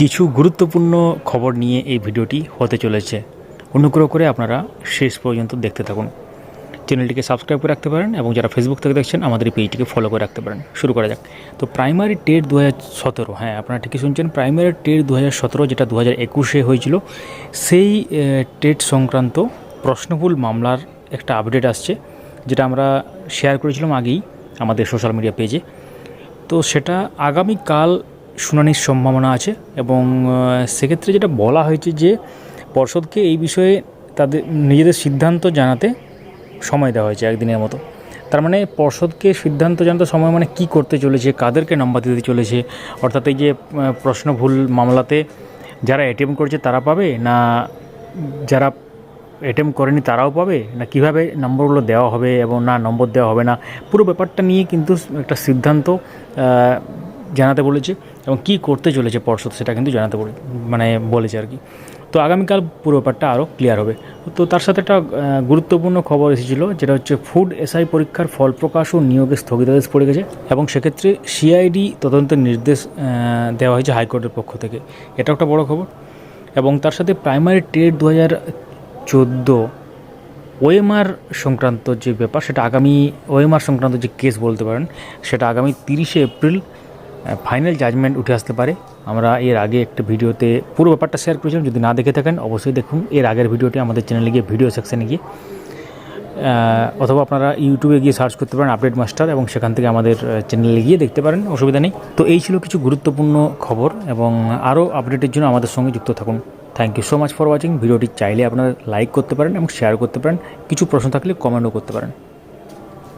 কিছু গুরুত্বপূর্ণ খবর নিয়ে এই ভিডিওটি হতে চলেছে। অনুগ্রহ করে আপনারা শেষ পর্যন্ত দেখতে থাকুন। চ্যানেলটিকে সাবস্ক্রাইব করে রাখতে পারেন এবং যারা ফেসবুক থেকে দেখছেন, আমাদের এই পেজটিকে ফলো করে রাখতে পারেন। শুরু করা যাক। তো প্রাইমারি টেট দু হাজার সতেরো হ্যাঁ আপনারা ঠিকই শুনছেন প্রাইমারি টেট দু হাজার সতেরো যেটা দু হাজার একুশে হয়েছিল, সেই টেট সংক্রান্ত প্রশ্নভুল মামলার একটা আপডেট আসছে, যেটা আমরা শেয়ার করেছিলাম আগেই আমাদের সোশ্যাল মিডিয়া পেজে তো সেটা আগামীকাল শুনানির সম্ভাবনা আছে এবং সেক্ষেত্রে যেটা বলা হয়েছে যে পর্ষদকে এই বিষয়ে তাদের, নিজেদের সিদ্ধান্ত জানাতে সময় দেওয়া হয়েছে একদিনের মতো। তার মানে পর্ষদকে সিদ্ধান্ত জানাতে সময় মানে কি করতে চলেছে, কাদেরকে নাম্বার দিতে চলেছে, অর্থাৎ এই যে প্রশ্ন ভুল মামলাতে যারা এটিএম করেছে তারা পাবে না যারা এটিএম করেনি তারাও পাবে, না কীভাবে নম্বরগুলো দেওয়া হবে এবং না নম্বর দেওয়া হবে না, পুরো ব্যাপারটা নিয়ে কিন্তু একটা সিদ্ধান্ত জানাতে বলেছে এবং কি করতে চলেছে পর্ষদ সেটা কিন্তু জানাতে বলে মানে বলেছে আর কি। তো আগামীকাল পুরো ব্যাপারটা আরও ক্লিয়ার হবে। তো তার সাথে একটা গুরুত্বপূর্ণ খবর এসেছিল, যেটা হচ্ছে ফুড এসআই পরীক্ষার ফল প্রকাশ ও নিয়োগে স্থগিতাদেশ পড়ে গেছে এবং সেক্ষেত্রে সিআইডি তদন্তের নির্দেশ দেওয়া হয়েছে হাইকোর্টের পক্ষ থেকে। এটা একটা বড় খবর। এবং তার সাথে প্রাইমারি টেট দু হাজার চোদ্দ ওএমআর সংক্রান্ত যে ব্যাপার, সেটা আগামী ওএমআর সংক্রান্ত যে কেস বলতে পারেন, সেটা আগামী তিরিশে এপ্রিল ফাইনাল জাজমেন্ট উঠে আসতে পারে। আমরা এর আগে একটা ভিডিওতে পুরো ব্যাপারটা শেয়ার করেছিলাম। যদি না দেখে থাকেন, অবশ্যই দেখুন। এর আগের ভিডিওটি আমাদের চ্যানেলে গিয়ে ভিডিও সেকশনে গিয়ে অথবা আপনারা ইউটিউবে গিয়ে সার্চ করতে পারেন আপডেট মাস্টার এবং সেখান থেকে আমাদের চ্যানেলে গিয়ে দেখতে পারেন। অসুবিধা নেই। তো এই ছিল কিছু গুরুত্বপূর্ণ খবর এবং আরও আপডেটের জন্য আমাদের সঙ্গে যুক্ত থাকুন। Thank you so much for watching ভিডিওটি চাইলে আপনারা লাইক করতে পারেন এবং শেয়ার করতে পারেন। কিছু প্রশ্ন থাকলে কমেন্টও করতে পারেন।